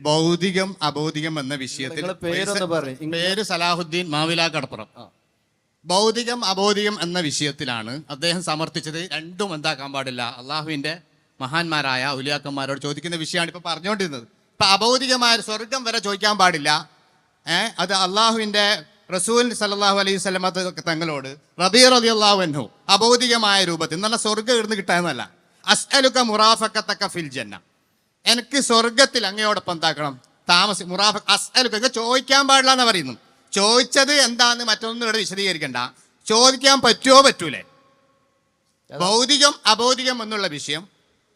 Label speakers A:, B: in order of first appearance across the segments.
A: ഭൗതികം അഭൗതികം എന്ന വിഷയത്തിൽ. പേര് സലാഹുദ്ദീൻ മാവില കടപ്പുറം ഭൗതികം അഭൗതികം എന്ന വിഷയത്തിലാണ് അദ്ദേഹം സമർത്ഥിച്ചത്. രണ്ടും എന്താക്കാൻ പാടില്ല. അള്ളാഹുവിന്റെ മഹാന്മാരായ ഉലിയാക്കന്മാരോട് ചോദിക്കുന്ന വിഷയമാണ് ഇപ്പൊ പറഞ്ഞുകൊണ്ടിരുന്നത് ഇപ്പൊ അഭൗതികമായ സ്വർഗം വരെ ചോദിക്കാൻ പാടില്ല. ഏർ അത് അള്ളാഹുവിന്റെ റസൂൽ സല്ലല്ലാഹു അലൈഹി സ്വലമ തങ്ങളോട് റബീ അലി അള്ളാഹുനു അഭൗതികമായ രൂപത്തിൽ നല്ല സ്വർഗം ഇടുന്ന് കിട്ടാന്നല്ല അസ്അലുക്ക മുറാഫക്കത്തക്ക ഫിൽ ജന്ന. എനിക്ക് സ്വർഗത്തിൽ അങ്ങയോടൊപ്പം എന്താക്കണം? താമസി മുറാഫ അസ്അലുക ചോദിക്കാൻ പാടില്ല എന്ന് പറയുന്നു. ചോദിച്ചത് എന്താന്ന് മറ്റൊന്നും ഇവിടെ വിശദീകരിക്കണ്ട. ചോദിക്കാൻ പറ്റുമോ പറ്റൂലേ? ഭൗതികം അഭൗതികം എന്നുള്ള വിഷയം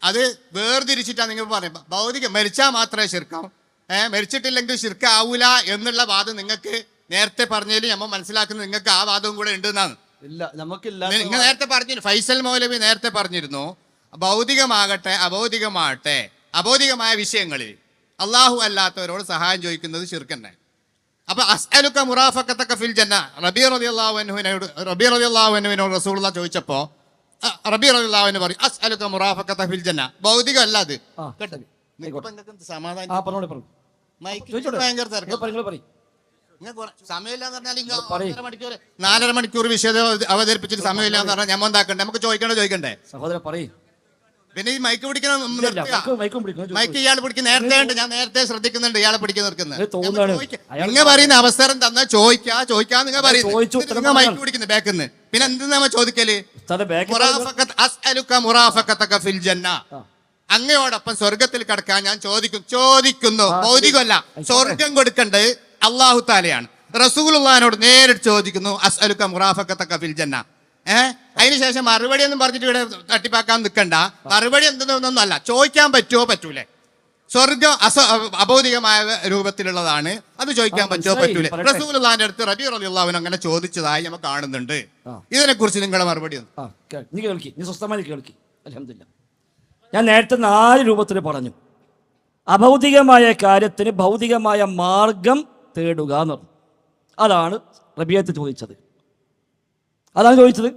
A: അത് വേർതിരിച്ചിട്ടാണ് നിങ്ങൾ പറയുന്നത്. ഭൗതികം മരിച്ചാൽ മാത്രമേ ശിർക്കാം. ഏഹ് മരിച്ചിട്ടില്ലെങ്കിൽ ശിർക്കാവൂല എന്നുള്ള വാദം നിങ്ങൾക്ക് നേരത്തെ പറഞ്ഞതിൽ നമ്മൾ മനസ്സിലാക്കുന്നത് നിങ്ങൾക്ക് ആ വാദവും കൂടെ ഉണ്ട് എന്നാണ്
B: ഇല്ല നമുക്കില്ല.
A: നിങ്ങൾ നേരത്തെ പറഞ്ഞിരുന്നു ഫൈസൽ മൗലവി നേരത്തെ പറഞ്ഞിരുന്നു ഭൗതികമാകട്ടെ അഭൗതികമാകട്ടെ അഭൗതികമായ വിഷയങ്ങളിൽ അള്ളാഹു അല്ലാത്തവരോട് സഹായം ചോദിക്കുന്നത് ചെറുക്കന്നെ അപ്പൊ അസ്അലുക്ക മുറാഫക്കത്തൊക്കെ ഫിൽ ജന്ന റബി റബി അള്ളാഹുനോട് റബി റബി അള്ളാഹുനോട് റസൂൾ ചോദിച്ചപ്പോ റബി റബി അൻഹു പറയും അസ്അലുക്ക മുറാഫക്കത്ത ഫിൽ ജന്ന ഭൗതികം അല്ല അത് സമാധാനം? ഭയങ്കര തിരക്കാ. സമയമില്ലാന്ന് പറഞ്ഞാൽ നാലര മണിക്കൂർ വിഷയം അവതരിപ്പിച്ചിട്ട് സമയമില്ലാന്ന് പറഞ്ഞാൽ ഞമ്മ എന്താക്കണ്ടേ? നമുക്ക് ചോദിക്കണോ ചോദിക്കണ്ടേ?
B: സഹോദരൻ പറയും.
A: പിന്നെ ഈ മൈക്ക് പിടിക്കണം.
B: മൈക്കും
A: ഇയാൾ പിടിക്കുന്ന നേരത്തെ ഉണ്ട് ഞാൻ നേരത്തെ ശ്രദ്ധിക്കുന്നുണ്ട് ഇയാളെ പിടിക്കുന്ന
B: തോന്നുകയാണ്.
A: നിങ്ങൾ പറയുന്ന അവസരം തന്ന ചോദിക്കാ ചോദിക്കാ നിങ്ങൾ
B: പറയുന്നു
A: പറയുന്നത്. നിങ്ങൾ മൈക്ക്
B: പിടിക്കുന്നു
A: ബാക്കിൽ നിന്ന് പിന്നെ എന്തിനാ നമ്മ ചോദിക്കൽ? ഫിൽ ജന്ന. അങ്ങയോടൊപ്പം സ്വർഗത്തിൽ കടക്കാൻ ഞാൻ ചോദിക്കും ചോദിക്കുന്നു. ഭൗതികമല്ല. സ്വർഗം കൊടുക്കേണ്ടത് അള്ളാഹു താലയാണ് റസൂലുള്ളഹാനോട് നേരിട്ട് ചോദിക്കുന്നു അസ്അലുക മുറാഫക്കത്തക്ക ഫിൽ ജന്ന. ഏഹ് അതിനുശേഷം മറുപടി ഒന്നും പറഞ്ഞിട്ട് ഇവിടെ തട്ടിപ്പാക്കാൻ നിൽക്കണ്ട മറുപടി എന്തെന്നൊന്നും അല്ല ചോദിക്കാൻ പറ്റുമോ പറ്റൂലേ. സ്വർഗം അസ അഭൗതികമായ രൂപത്തിലുള്ളതാണ്. അത് ചോദിക്കാൻ പറ്റുമോ പറ്റൂലെ. റസൂലുള്ളാന്റെ അടുത്ത് റബി റലിയുള്ളവൻ അങ്ങനെ ചോദിച്ചതായി നമ്മൾ കാണുന്നുണ്ട്. ഇതിനെ കുറിച്ച് നിങ്ങളുടെ മറുപടി
B: ഞാൻ നേരത്തെ നാല് രൂപത്തിൽ പറഞ്ഞു. അഭൗതികമായ കാര്യത്തിന് ഭൗതികമായ മാർഗം തേടുക എന്ന് പറഞ്ഞു. അതാണ് റബിയത്ത് ചോദിച്ചത്. അതാണ് ചോദിച്ചത്.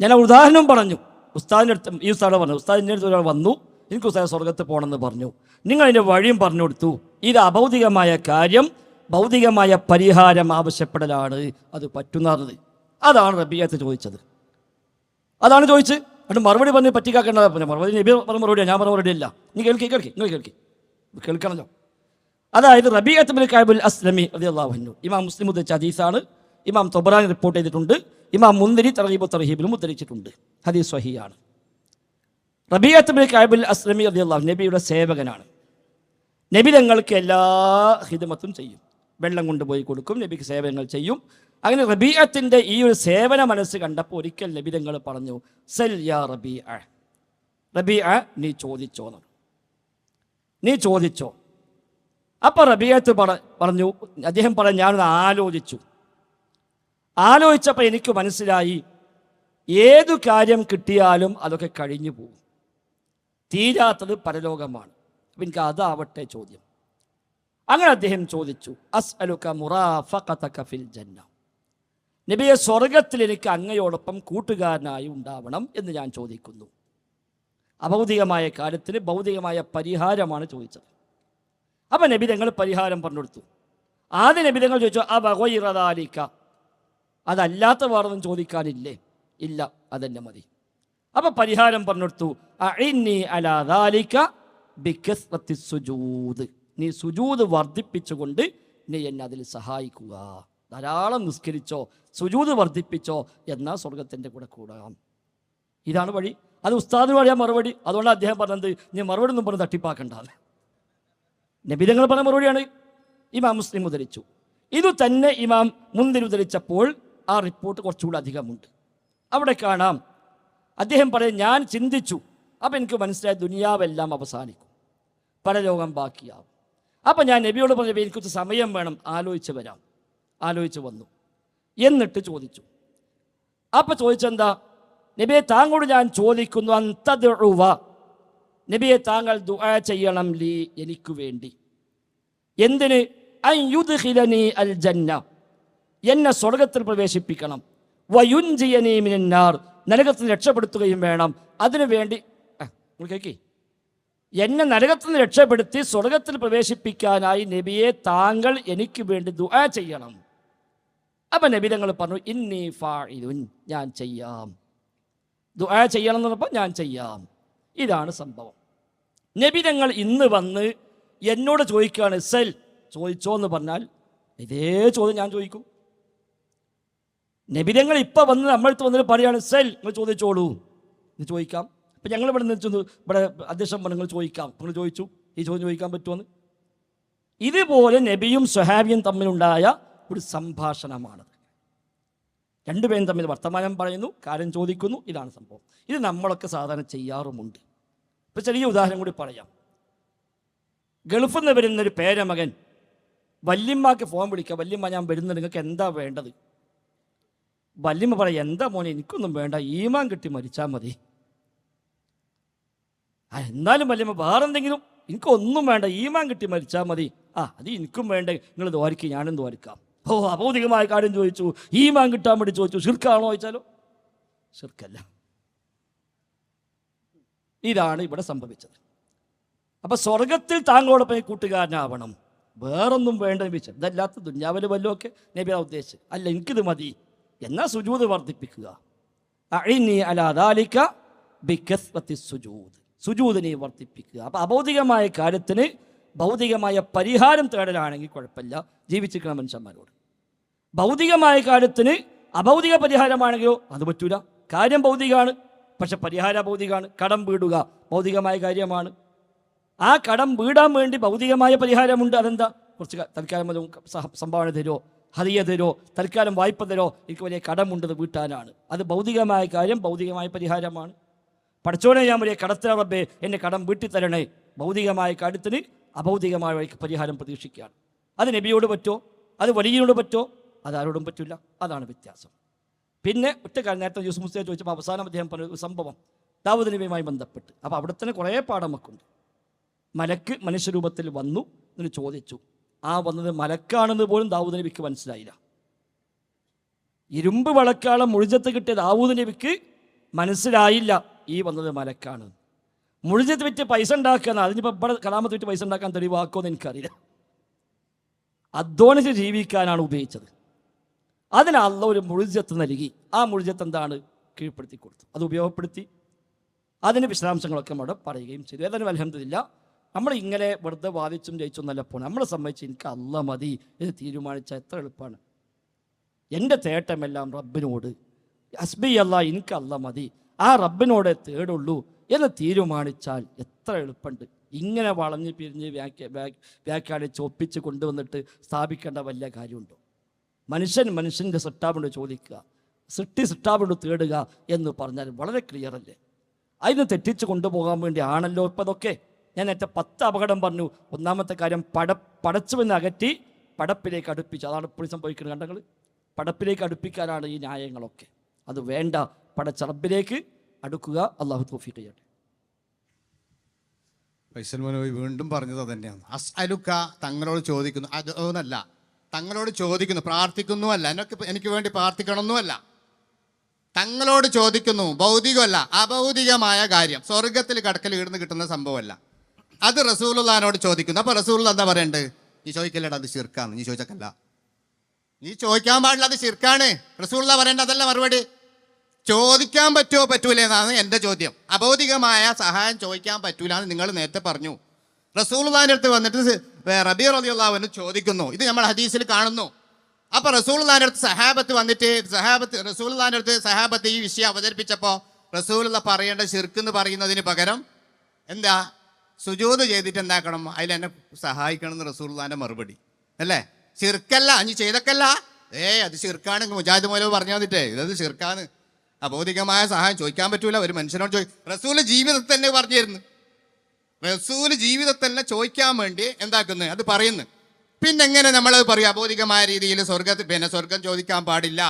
B: ഞാൻ ഉദാഹരണം പറഞ്ഞു. ഉസ്താദിന്റെ അടുത്ത് ഈ ഉസ്താദ് പറഞ്ഞു ഉസ്താദിന്റെ അടുത്ത് ഒരാൾ വന്നു എനിക്ക് ഉസ്താദ് സ്വർഗത്ത് പോകണമെന്ന് പറഞ്ഞു. നിങ്ങൾ അതിന്റെ വഴിയും പറഞ്ഞു കൊടുത്തു. ഇത് അഭൗതികമായ കാര്യം ഭൗതികമായ പരിഹാരം ആവശ്യപ്പെടലാണ്. അത് പറ്റുന്നത് അതാണ് റബിയത്ത് ചോദിച്ചത്. അതാണ് ചോദിച്ച് അത് മറുപടി പറഞ്ഞ് പറ്റിക്കാക്കേണ്ട പിന്നെ. മറുപടി നബി പറഞ്ഞ മറുപടിയാണ് ഞാൻ പറഞ്ഞ മറുപടി നീ കേൾക്കി കേൾക്കി നിങ്ങൾ കേൾക്കി. കേൾക്കണമല്ലോ അതായത് റബിയത്ത് ബിൻ കാബുൽ അസ്ലമി റളിയല്ലാഹു ഇമാം മുസ്ലിം ഉദ്ദേശിച്ച ഹദീസാണ്. ഇമാം തൊബറാൻ റിപ്പോർട്ട് ചെയ്തിട്ടുണ്ട്. ഇമാം മുന്തിരി തറഹീബ് തറഹീബിലും ഉദ്ധരിച്ചിട്ടുണ്ട്. ഹദീസ് സ്വഹിയാണ് റബിയത്ത് കാബുൽ അസ്ലമി റളിയല്ലാഹു നബിയുടെ സേവകനാണ്. നബി തങ്ങൾക്ക് എല്ലാ ഹിദമത്തും ചെയ്യും. വെള്ളം കൊണ്ടുപോയി കൊടുക്കും നബിക്ക് സേവനങ്ങൾ ചെയ്യും. അങ്ങനെ റബീഅത്തിന്റെ ഈ ഒരു സേവന മനസ്സ് കണ്ടപ്പോൾ ഒരിക്കൽ നബി തങ്ങൾ പറഞ്ഞു സെൽ യാ റബീ റബീ നീ ചോദിച്ചോ എന്ന്. പറഞ്ഞു. നീ ചോദിച്ചോ? അപ്പോൾ റബിയത്ത് പറ പറഞ്ഞു അദ്ദേഹം പറഞ്ഞു ഞാനൊന്ന് ആലോചിച്ചു. ആലോചിച്ചപ്പോൾ എനിക്ക് മനസ്സിലായി ഏതു കാര്യം കിട്ടിയാലും അതൊക്കെ കഴിഞ്ഞു പോകും. തീരാത്തത് പരലോകമാണ്. അപ്പം എനിക്ക് അതാവട്ടെ ചോദ്യം. അങ്ങനെ അദ്ദേഹം ചോദിച്ചു അസ് അലുക്ക മുറാഫഖതക ഫിൽ ജന്ന നബിയെ സ്വർഗത്തിൽ എനിക്ക് അങ്ങയോടൊപ്പം കൂട്ടുകാരനായി ഉണ്ടാവണം എന്ന് ഞാൻ ചോദിക്കുന്നു. അഭൗതികമായ കാര്യത്തിന് ഭൗതികമായ പരിഹാരമാണ് ചോദിച്ചത്. അപ്പം നബി തങ്ങൾ പരിഹാരം പറഞ്ഞു കൊടുത്തു ആദ്യ നബി തങ്ങൾ ചോദിച്ചു ആ ബഹോയിറദാലിക്ക അതല്ലാത്ത വേറൊന്നും ചോദിക്കാനില്ലേ? ഇല്ല അതന്നെ മതി. അപ്പൊ പരിഹാരം പറഞ്ഞു കൊടുത്തു അഇന്നി അലാ ദാലിക ബികസ്റത്തി സുജൂദ്. നീ സുജൂദ് വർദ്ധിപ്പിച്ചുകൊണ്ട് നീ എന്നെ അതിൽ സഹായിക്കുക. ധാരാളം നിസ്കരിച്ചോ സുജൂദ് വർദ്ധിപ്പിച്ചോ എന്നാൽ സ്വർഗത്തിന്റെ കൂടെ കൂടാം. ഇതാണ് വഴി. അത് ഉസ്താദ് വഴിയാ മറുപടി. അതുകൊണ്ട് അദ്ദേഹം പറഞ്ഞത് നീ മറുപടി ഒന്നും പറഞ്ഞ് തട്ടിപ്പാക്കണ്ടാന്ന് നബിതങ്ങൾ പറഞ്ഞ മറുപടിയാണ്. ഇമാം മുസ്ലിം ഉദ്ധരിച്ചു. ഇത് തന്നെ ഇമാം മുന്തിരി ഉദ്ധരിച്ചപ്പോൾ ആ റിപ്പോർട്ട് കുറച്ചുകൂടി അധികമുണ്ട്. അവിടെ കാണാം. അദ്ദേഹം പറയും ഞാൻ ചിന്തിച്ചു. അപ്പം എനിക്ക് മനസ്സിലായ ദുനിയാവെല്ലാം അവസാനിക്കും. പരലോകം ബാക്കിയാവും. അപ്പം ഞാൻ നബിയോട് പറഞ്ഞപ്പോൾ എനിക്ക് സമയം വേണം. ആലോചിച്ച് വരാം. ആലോചിച്ച് വന്നു. എന്നിട്ട് ചോദിച്ചു. അപ്പം ചോദിച്ചെന്താ? നബിയെ താങ്കളോട് ഞാൻ ചോദിക്കുന്നു അന്തതുവ നബിയെ താങ്കൾ ദുആ ചെയ്യണം ലീ എനിക്ക് വേണ്ടി. എന്തിന്? അൽ ജന്ന. എന്നെ സ്വർഗത്തിൽ പ്രവേശിപ്പിക്കണം. വയുഞ്ചിയനീമിനാർ നരകത്തിൽ രക്ഷപ്പെടുത്തുകയും വേണം. അതിനു വേണ്ടി നിങ്ങൾ കേൾക്കി എന്നെ നരകത്തിൽ നിന്ന് രക്ഷപ്പെടുത്തി സ്വർഗത്തിൽ പ്രവേശിപ്പിക്കാനായി നബിയെ താങ്കൾ എനിക്ക് വേണ്ടി ദുആ ചെയ്യണം. അപ്പം നബി തങ്ങൾ പറഞ്ഞു ഇന്നി ഫാഇദുൻ ഞാൻ ചെയ്യാം. ദുആ ചെയ്യണം എന്ന് പറഞ്ഞപ്പോൾ ഞാൻ ചെയ്യാം. ഇതാണ് സംഭവം. നബി തങ്ങൾ ഇന്ന് വന്ന് എന്നോട് ചോദിക്കുകയാണ് സെൽ ചോദിച്ചോ എന്ന് പറഞ്ഞാൽ ഇതേ ചോദ്യം ഞാൻ ചോദിക്കും. നബിതങ്ങൾ ഇപ്പം വന്ന് നമ്മളടുത്ത് വന്നിട്ട് പറയാണ് സെൽ നിങ്ങൾ ചോദിച്ചോളൂ. എന്ന് ചോദിക്കാം. അപ്പം ഞങ്ങൾ ഇവിടെ നിന്ന് ഇവിടെ അധ്യക്ഷൻ പറഞ്ഞു നിങ്ങൾ ചോദിക്കാം. നിങ്ങൾ ചോദിച്ചു ഈ ചോദ്യം ചോദിക്കാൻ പറ്റുമെന്ന് ഇതുപോലെ നബിയും സ്വഹാബിയും തമ്മിലുണ്ടായ ഒരു സംഭാഷണമാണത്. രണ്ടുപേരും തമ്മിൽ വർത്തമാനം പറയുന്നു കാര്യം ചോദിക്കുന്നു ഇതാണ് സംഭവം. ഇത് നമ്മളൊക്കെ സാധാരണ ചെയ്യാറുമുണ്ട്. ഇപ്പം ചെറിയ ഉദാഹരണം കൂടി പറയാം. ഗൾഫിൽ നിന്ന് വരുന്നൊരു പേരമകൻ വല്യമ്മക്ക് ഫോൺ വിളിക്കുക വല്യമ്മ ഞാൻ വരുന്നത് നിങ്ങൾക്ക് എന്താ വേണ്ടത്? വല്യമ്മ പറയാം എന്താ മോനെ എനിക്കൊന്നും വേണ്ട ഈമാൻ കിട്ടി മരിച്ചാൽ മതി. ആ എന്നാലും വല്യമ്മ വേറെന്തെങ്കിലും എനിക്കൊന്നും വേണ്ട ഈമാൻ കിട്ടി മരിച്ചാൽ മതി. ആ അത് എനിക്കും വേണ്ട നിങ്ങൾ ദ്വാരിക്കും ഞാനും ദ്വാരിക്കാം ഓ അബൗദികമായ കാര്യം ചോദിച്ചു ഈമാൻ കിട്ടാൻ വേണ്ടി ചോദിച്ചു ശിർക്കാണോ? ചോദിച്ചാലോ ശിർക്കല്ല. ഇതാണ് ഇവിടെ സംഭവിച്ചത്. അപ്പൊ സ്വർഗത്തിൽ താങ്കളോടൊപ്പം കൂട്ടുകാരനാവണം. വേറൊന്നും വേണ്ട ചോദിച്ചു. ഇതല്ലാത്ത ദുഞ്ഞാവിൽ വല്ലതൊക്കെ നബി ഉദ്ദേശിച്ചു. അല്ല എനിക്കിത് മതി. എന്നാ സുജൂത് വർദ്ധിപ്പിക്കുക? അഴിനി അലാദാലിക്ക ബിക്കസ്വത്തി സുജൂത് സുജൂതിനെ വർദ്ധിപ്പിക്കുക. അപ്പൊ അഭൗതികമായ കാര്യത്തിന് ഭൗതികമായ പരിഹാരം തേടലാണെങ്കിൽ കുഴപ്പമില്ല. ജീവിച്ചിരിക്കണ മനുഷ്യന്മാരോട്. ഭൗതികമായ കാര്യത്തിന് അഭൗതിക പരിഹാരമാണെങ്കിലോ അത് പറ്റൂല. കാര്യം ഭൗതികമാണ്. പക്ഷെ പരിഹാര ഭൗതികമാണ്. കടം വീടുക ഭൗതികമായ കാര്യമാണ്. ആ കടം വീടാൻ വേണ്ടി ഭൗതികമായ പരിഹാരമുണ്ട്. അതെന്താ? കുറച്ച് തൽക്കാലം സംഭാവന തരുമോ ഹതിയ തരോ തൽക്കാലം വായ്പ തരോ എനിക്ക് വലിയ കടമുണ്ടത് വീട്ടാനാണ്. അത് ഭൗതികമായ കാര്യം ഭൗതികമായ പരിഹാരമാണ്. പഠിച്ചോനെ ഞാൻ വലിയ കടത്തില റബ്ബേ എന്നെ കടം വീട്ടി തരണേ ഭൗതികമായ കാര്യത്തിന് അഭൗതികമായ പരിഹാരം പ്രതീക്ഷിക്കുകയാണ്. അത് നബിയോട് പറ്റോ? അത് വലിയനോട് പറ്റോ? അത് ആരോടും പറ്റില്ല. അതാണ് വ്യത്യാസം. പിന്നെ ഒറ്റ കാര്യം നേരത്തെ ജ്യൂസ് മുസ്ലിം ചോദിച്ചപ്പോൾ അവസാനം അദ്ദേഹം പറഞ്ഞ ഒരു സംഭവം. ദാവൂദ് നബിയുമായി ബന്ധപ്പെട്ട്. അപ്പോൾ അവിടെ തന്നെ കുറേ പാഠം ഉണ്ട്. മലക്ക് മനുഷ്യരൂപത്തിൽ വന്നു എന്ന് ചോദിച്ചു. ആ വന്നത് മലക്കാണെന്ന് പോലും ദാവൂദ് നബിക്ക് മനസ്സിലായില്ല. ഇരുമ്പ് വളക്കാളം മുഴുജത്ത് കിട്ടിയ ദാവൂദ് നബിക്ക് മനസ്സിലായില്ല ഈ വന്നത് മലക്കാണ്. മുഴുജത്ത് വിറ്റ് പൈസ ഉണ്ടാക്കുക അതിനിപ്പോൾ ഇവിടെ കലാമത്ത് വിറ്റ് പൈസ ഉണ്ടാക്കാൻ തെളിവാക്കുമെന്ന് എനിക്കറിയില്ല. അധ്വാനിച്ച് ജീവിക്കാനാണ് ഉപയോഗിച്ചത് അതിന് അള്ള ഒരു മുഴുജത്ത് നൽകി. ആ മുഴുജത്ത് എന്താണ്? കീഴ്പ്പെടുത്തി കൊടുത്തു. അത് ഉപയോഗപ്പെടുത്തി. അതിന് വിശദാംശങ്ങളൊക്കെ അവിടെ പറയുകയും ചെയ്തു. ഏതായാലും അലഹമില്ല നമ്മൾ ഇങ്ങനെ വെറുതെ വാദിച്ചും ജയിച്ചും നല്ല പോകണം നമ്മളെ സംബന്ധിച്ച് എനിക്ക് അല്ല മതി. എന്ന് തീരുമാനിച്ചാൽ എത്ര എളുപ്പമാണ് എന്റെ തേട്ടമെല്ലാം റബ്ബിനോട്. അസ്ബി അല്ല എനിക്ക് അല്ല മതി. ആ റബ്ബിനോടെ തേടുള്ളൂ. എന്ന് തീരുമാനിച്ചാൽ എത്ര എളുപ്പമുണ്ട്. ഇങ്ങനെ വളഞ്ഞ് പിരിഞ്ഞ് വ്യാഖ്യ വ്യാ- വ്യാഖ്യാനിച്ച് ഒപ്പിച്ച് കൊണ്ടുവന്നിട്ട് സ്ഥാപിക്കേണ്ട വലിയ കാര്യമുണ്ടോ? മനുഷ്യൻ മനുഷ്യന്റെ സിട്ടാവിനോട് ചോദിക്കുക. സൃഷ്ടി സിട്ടാവിനോട് തേടുക എന്ന് പറഞ്ഞാൽ വളരെ ക്ലിയർ അല്ലേ? അതിന് തെറ്റിച്ച് കൊണ്ടുപോകാൻ വേണ്ടി ആണല്ലോ ഇപ്പം അതൊക്കെ ഞാൻ നേരത്തെ പത്ത് അപകടം പറഞ്ഞു. ഒന്നാമത്തെ കാര്യം പട പടച്ചുവെന്ന് അകറ്റി പടപ്പിലേക്ക് അടുപ്പിച്ചു. അതാണ് ഇപ്പോൾ സംഭവിക്കുന്നത്. കണ്ടങ്ങൾ? പടപ്പിലേക്ക് അടുപ്പിക്കാനാണ് ഈ ന്യായങ്ങളൊക്കെ. അത് വേണ്ട. പടച്ചറബിലേക്ക് അടുക്കുക. അള്ളാഹു തോഫിക്ക് ചെയ്യട്ടെ.
A: ഫൈസൽ മനോയ് വീണ്ടും പറഞ്ഞത് തന്നെയാണ് അസ്അലുക്ക തങ്ങളോട് ചോദിക്കുന്നു. അതൊന്നല്ല തങ്ങളോട് ചോദിക്കുന്നു. പ്രാർത്ഥിക്കുന്നു അല്ല. എന്നൊക്കെ എനിക്ക് വേണ്ടി പ്രാർത്ഥിക്കണമെന്നുമല്ല. തങ്ങളോട് ചോദിക്കുന്നു. ഭൗതികമല്ല. അഭൗതികമായ കാര്യം. സ്വർഗത്തിൽ കടക്കൽ ഇടുന്ന് കിട്ടുന്ന സംഭവമല്ല. അത് റസൂലുള്ളഹാനോട് ചോദിക്കുന്നു. അപ്പോൾ റസൂലുള്ള എന്താ പറയണ്ട്? നീ ചോദിക്കില്ലടാ അത് ശിർക്കാന്ന് നീ ചോദിച്ചക്കല്ല നീ ചോദിക്കാൻ പാടില്ല അത് ശിർക്കാണ്. റസൂള്ള പറയേണ്ട അതല്ല മറുപടി. ചോദിക്കാൻ പറ്റുമോ പറ്റൂല എന്നാണ് എന്റെ ചോദ്യം. അഭൗതികമായ സഹായം ചോദിക്കാൻ പറ്റൂല എന്ന് നിങ്ങൾ നേരത്തെ പറഞ്ഞു. റസൂൽദാന്റെ അടുത്ത് വന്നിട്ട് റബീർ അലിയുള്ളവന് ചോദിക്കുന്നു. ഇത് നമ്മൾ ഹദീസിൽ കാണുന്നു. അപ്പൊ റസൂൽദാന്റെ അടുത്ത് സഹാബത്ത് വന്നിട്ട് സഹാബത്ത് റസൂൽദാന്റെ അടുത്ത് സഹാബത്ത് ഈ വിഷയം അവതരിപ്പിച്ചപ്പോൾ റസൂലുള്ള പറയേണ്ട ഷിർക്ക് എന്ന് പറയുന്നതിന് പകരം എന്താ? സുജൂത് ചെയ്തിട്ട് എന്താക്കണം അതിൽ എന്നെ സഹായിക്കണം എന്ന് റസൂൽദാന്റെ മറുപടി. അല്ലേ? ചിർക്കല്ല അഞ്ഞ് ചെയ്തക്കല്ല? ഏ അത് ചിർക്കാണ് മുജാഹിദ് മോലോ പറഞ്ഞു വന്നിട്ടേ ഇതത് ചിർക്കാണ് അബോധികമായ സഹായം ചോദിക്കാൻ പറ്റൂല. ഒരു മനുഷ്യനോട് ചോദി റസൂൽ ജീവിതത്തിൽ തന്നെ പറഞ്ഞിരുന്നു. റസൂൽ ജീവിതത്തിൽ തന്നെ ചോദിക്കാൻ വേണ്ടി എന്താക്കുന്നു? അത് പറയുന്നു. പിന്നെ എങ്ങനെ നമ്മളത് പറയും? അബോധികമായ രീതിയിൽ സ്വർഗത്തിൽ പിന്നെ സ്വർഗം ചോദിക്കാൻ പാടില്ല.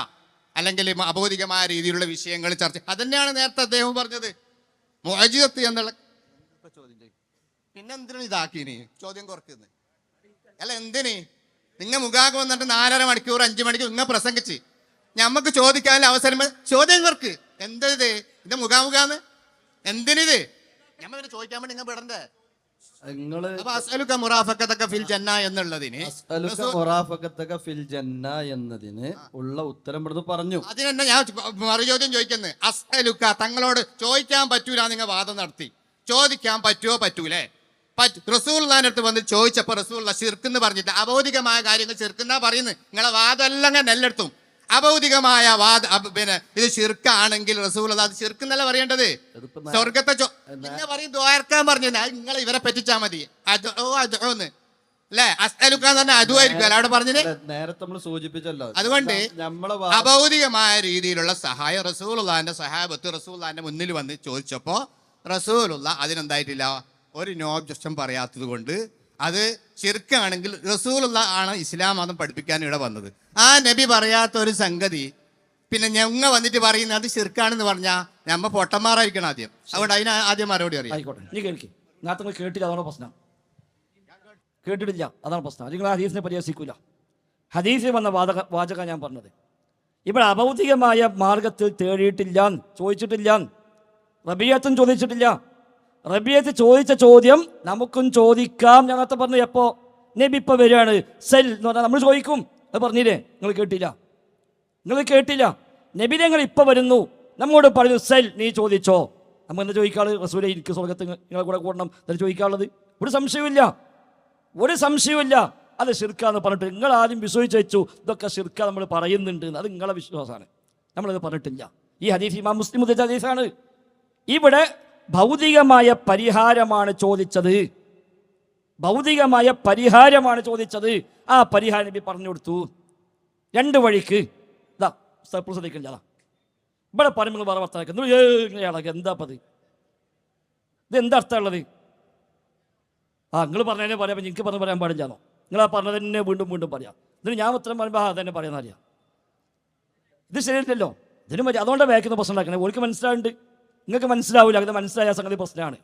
A: അല്ലെങ്കിൽ അബോധികമായ രീതിയിലുള്ള വിഷയങ്ങൾ ചർച്ച അതന്നെയാണ് നേരത്തെ അദ്ദേഹം പറഞ്ഞത്. മോജിതത്ത് എന്നുള്ള പിന്നെ എന്തിനാണ് ഇതാക്കിനി? ചോദ്യം കുറക്കുന്നത് അല്ല എന്തിന്? നിങ്ങ മുഖാകെ വന്നിട്ട് നാലര മണിക്കൂർ അഞ്ചു മണിക്കൂർ നിങ്ങ പ്രസംഗിച്ച്. ഞമ്മക്ക് ചോദിക്കാനുള്ള അവസരം ചോദ്യം കുറക്ക്. എന്താ ഇത് മുഖാമുഖാന്ന്? എന്തിനിത്? ഞമ്മ പിന്നെ ചോദിക്കാൻ വേണ്ടി നിങ്ങൾ വിടണ്ടേ
C: എന്നതിന് ഉള്ള ഉത്തരം ഇവിടുന്ന് പറഞ്ഞു.
A: അതിനെന്നെ ഞാൻ മറുചോദ്യം ചോദിക്കുന്നത് അസ്അലുക്ക തങ്ങളോട് ചോദിക്കാൻ പറ്റൂല നിങ്ങൾ വാദം നടത്തി. ചോദിക്കാൻ പറ്റുമോ പറ്റൂലേ? റസൂൽന്റെ അടുത്ത് വന്ന് ചോദിച്ചപ്പോ റസൂൽ ചെറുക്കെന്ന് പറഞ്ഞിട്ട് അഭൗതികമായ കാര്യങ്ങൾ ചെറുക്കുന്ന പറയുന്നത്. നിങ്ങളെ വാദം എല്ലാം ഞാൻ എല്ലായിടത്തും അഭൗതികമായ വാദ പിന്നെ ഇത് ചെറുക്കാണെങ്കിൽ റസൂൽ അത് ചെറുക്കുന്നല്ല പറയേണ്ടത്. സ്വർഗത്തെ ചോ പിന്നെ പറയും ദ്വാർക്കാൻ പറഞ്ഞു നിങ്ങൾ ഇവരെ പറ്റിച്ചാ മതി. അതോ ഓ അത് ഓന്ന്. അല്ലേ? അസ്അലുക്ക തന്നെ അതുമായിരിക്കും അല്ല അവിടെ പറഞ്ഞത്?
C: നേരത്തെ നമ്മൾ സൂചിപ്പിച്ചല്ലോ.
A: അതുകൊണ്ട് അഭൗതികമായ രീതിയിലുള്ള സഹായം റസൂലുള്ളാന്റെ സഹാബത്ത് റസൂൽ മുന്നിൽ വന്ന് ചോദിച്ചപ്പോ റസൂലുള്ള അതിനെന്തായിട്ടില്ല? ഒരു നോ ഒബ്ജക്ഷൻ പറയാത്തത് കൊണ്ട് അത് ചെറുക്കാണെങ്കിൽ റസൂലുള്ള ആണ് ഇസ്ലാം മതം പഠിപ്പിക്കാൻ ഇവിടെ വന്നത്. ആ നബി പറയാത്ത ഒരു സംഗതി പിന്നെ ഞങ്ങ വന്നിട്ട് പറയുന്നത് അത് ചെറുക്കാണെന്ന് പറഞ്ഞാൽ നമ്മ പൊട്ടന്മാരായിരിക്കണം ആദ്യം. അതുകൊണ്ട് അതിന് ആദ്യം മറുപടി അറിയാം.
B: കേട്ടില്ല അതാണ് പ്രശ്നം. കേട്ടിട്ടില്ല അതാണ് പ്രശ്നം. നിങ്ങൾ ഹദീസിനെ പരിഹസിക്കൂല. ഹദീസിൽ വന്ന വാചക വാചക ഞാൻ പറഞ്ഞത്. ഇവിടെ അഭൗതികമായ മാർഗത്തിൽ തേടിയിട്ടില്ല ചോദിച്ചിട്ടില്ല റബിയത്തും ചോദിച്ചിട്ടില്ല. റബിയത്ത് ചോദിച്ച ചോദ്യം നമുക്കും ചോദിക്കാം. ഞങ്ങളത്തെ പറഞ്ഞു എപ്പോ? നബി ഇപ്പൊ വരികയാണ്. സെൽ എന്ന് പറഞ്ഞാൽ നമ്മൾ ചോദിക്കും. അത് പറഞ്ഞില്ലേ? നിങ്ങൾ കേട്ടില്ല? നിങ്ങൾ കേട്ടില്ല? നബി ഞങ്ങൾ ഇപ്പൊ വരുന്നു. നമ്മോട് പറഞ്ഞു സെൽ നീ ചോദിച്ചോ? നമ്മൾ എന്താ ചോദിക്കാൾ റസൂലെ എനിക്ക് സ്വർഗത്ത് നിങ്ങളെ കൂടെ കൂടണം എന്ന് ചോദിക്കാനുള്ളത് ഒരു സംശയമില്ല ഒരു സംശയമില്ല അത് ശിർക്കാന്ന് പറഞ്ഞിട്ട് നിങ്ങൾ ആദ്യം വിശ്വസിച്ച് വെച്ചു. ഇതൊക്കെ ശിർക്ക നമ്മൾ പറയുന്നുണ്ട്. അത് നിങ്ങളെ വിശ്വാസമാണ്. നമ്മളത് പറഞ്ഞിട്ടില്ല. ഈ ഹദീഫ് ഇമാം മുസ്ലിം ഉദ്ദേശിച്ച ഹദീസാണ്. ഇവിടെ ഭൗതികമായ പരിഹാരമാണ് ചോദിച്ചത്. ഭൗതികമായ പരിഹാരമാണ് ചോദിച്ചത്. ആ പരിഹാരം നബി പറഞ്ഞു കൊടുത്തു. രണ്ട് വഴിക്ക്. ഇതാ ഇവിടെ പറയുമ്പോൾ വേറെ വർത്താക്കുന്നു ഇയാളൊക്കെ എന്താ പത് ഇത് എന്താ അർത്ഥമുള്ളത് ആ നിങ്ങൾ പറഞ്ഞതിനെ പറയാം എനിക്ക് പറഞ്ഞ് പറയാൻ പാടില്ലാന്നോ നിങ്ങൾ ആ പറഞ്ഞത് തന്നെ വീണ്ടും വീണ്ടും പറയാം. ഇതിന് ഞാൻ ഉത്തരം പറയുമ്പോൾ ആ തന്നെ പറയാൻ അറിയാം. ഇത് ശരിയല്ലല്ലോ. ഇതിന് മതി. അതുകൊണ്ടാണ് വേക്കുന്ന പ്രശ്നം ഉണ്ടാക്കണേ. ഓർക്ക് മനസ്സിലാവുന്നുണ്ട്. നിങ്ങൾക്ക് മനസ്സിലാവില്ല അത് മനസ്സിലായ സംഗതി പ്രശ്നമാണ്.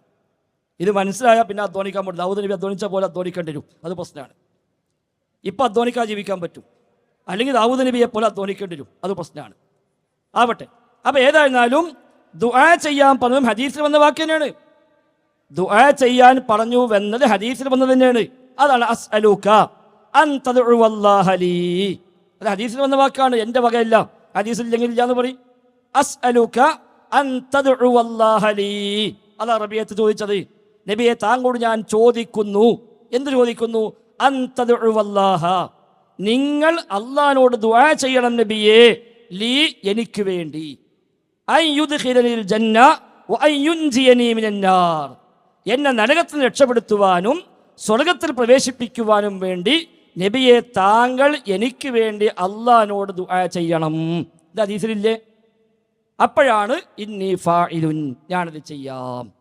B: ഇത് മനസ്സിലായാൽ പിന്നെ അധ്വാനിക്കാൻ പറ്റും ദാവൂദ് നബി അധ്വാനിച്ച പോലെ അധ്വാനിക്കേണ്ടി വരും. അത് പ്രശ്നമാണ്. ഇപ്പം അധ്വാനിക്കാൻ ജീവിക്കാൻ പറ്റും. അല്ലെങ്കിൽ ദാവൂദ് നബിയെ പോലെ അധ്വാനിക്കേണ്ടി വരും. അത് പ്രശ്നമാണ്. ആവട്ടെ. അപ്പോൾ ഏതായിരുന്നാലും ദുആ ചെയ്യാൻ പറഞ്ഞതും ഹദീസിൽ വന്ന വാക്ക് തന്നെയാണ്. ദുആ ചെയ്യാൻ പറഞ്ഞു വെന്നത് ഹദീസിൽ വന്നത് തന്നെയാണ്. അതാണ് അസ് അലൂക്ക അത് ഹദീസിൽ വന്ന വാക്കാണ്. എന്റെ വകയല്ല. ഹദീസിൽ ഇല്ലെങ്കിൽ ഇല്ല എന്ന് പറയും. അസ് അലൂക്ക അതാ റബിയത്ത് ചോദിച്ചത്. നബിയെ താങ്കോട് ഞാൻ ചോദിക്കുന്നു. എന്ത് ചോദിക്കുന്നു? അന്തദുവല്ലാഹ നിങ്ങൾ അള്ളഹാനോട് ദുആ ചെയ്യണം നബിയെ. ലീ എനിക്ക് വേണ്ടി. ജന്ന എന്നെ നരകത്തിൽ രക്ഷപ്പെടുത്തുവാനും സ്വർഗത്തിൽ പ്രവേശിപ്പിക്കുവാനും വേണ്ടി നബിയെ താങ്കൾ എനിക്ക് വേണ്ടി അള്ളഹാനോട് ദുആ ചെയ്യണം. ഇത് ഹദീസിലില്ലേ? അപ്പോഴാണ് ഇന്നി ഫാഇലുൻ ഞാനത് ചെയ്യാം.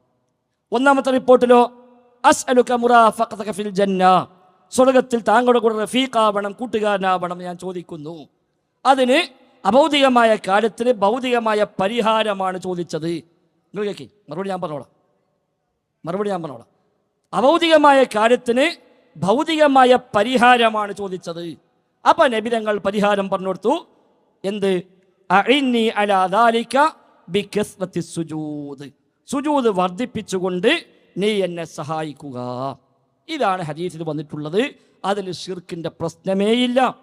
B: ഒന്നാമത്തെ റിപ്പോർട്ടിലോ അസ് മുറാഫഖതക ഫിൽ ജന്ന സ്വർഗത്തിൽ താങ്കളുടെ കൂടെ റഫീഖാവണം കൂട്ടുകാരനാവണം ഞാൻ ചോദിക്കുന്നു. അതിന് അഭൗതികമായ കാര്യത്തിന് ഭൗതികമായ പരിഹാരമാണ് ചോദിച്ചത്. നിങ്ങൾ മറുപടി ഞാൻ പറഞ്ഞോളാം. മറുപടി ഞാൻ പറഞ്ഞോളാം. അഭൗതികമായ കാര്യത്തിന് ഭൗതികമായ പരിഹാരമാണ് ചോദിച്ചത്. അപ്പൊ നബിതങ്ങൾ പരിഹാരം പറഞ്ഞു കൊടുത്തു എന്ത്? സുജൂദ്. വർദ്ധിപ്പിച്ചുകൊണ്ട് നീ എന്നെ സഹായിക്കുക. ഇതാണ് ഹദീസിൽ വന്നിട്ടുള്ളത്. അതിൽ ഷിർക്കിന്റെ പ്രശ്നമേയില്ല.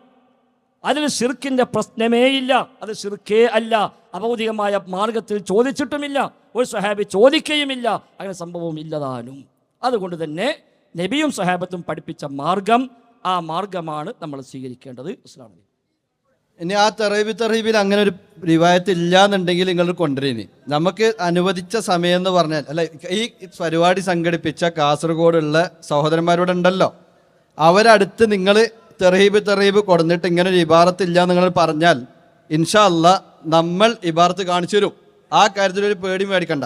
B: അതിൽ ഷിർക്കിന്റെ പ്രശ്നമേയില്ല. അത് ഷിർക്കേ അല്ല. അഭൗതികമായ മാർഗത്തിൽ ചോദിച്ചിട്ടുമില്ല. ഒരു സഹാബി ചോദിക്കുകയുമില്ല. അങ്ങനെ സംഭവം ഇല്ലതാനും. അതുകൊണ്ട് തന്നെ നബിയും സഹാബത്തും പഠിപ്പിച്ച മാർഗം ആ മാർഗമാണ് നമ്മൾ സ്വീകരിക്കേണ്ടത്. ഇസ്ലാമിക
C: ഇനി ആ തെറീബ് തെറീബിൽ അങ്ങനെ ഒരു റിവായത്ത് ഇല്ല എന്നുണ്ടെങ്കിൽ നിങ്ങൾ കൊണ്ടുവരീനി നമുക്ക് അനുവദിച്ച സമയം എന്ന് പറഞ്ഞാൽ അല്ല ഈ പരിപാടി സംഘടിപ്പിച്ച കാസർഗോഡുള്ള സഹോദരന്മാരോട് ഉണ്ടല്ലോ അവരടുത്ത് നിങ്ങൾ തെറീബ് തെറീബ് കൊടുത്തിട്ട് ഇങ്ങനെ ഒരു ഇബാറത്ത് ഇല്ല നിങ്ങൾ പറഞ്ഞാൽ ഇൻഷാ അല്ല നമ്മൾ ഇബാറത്ത് കാണിച്ചു തരും. ആ കാര്യത്തിൽ ഒരു പേടി മേടിക്കണ്ട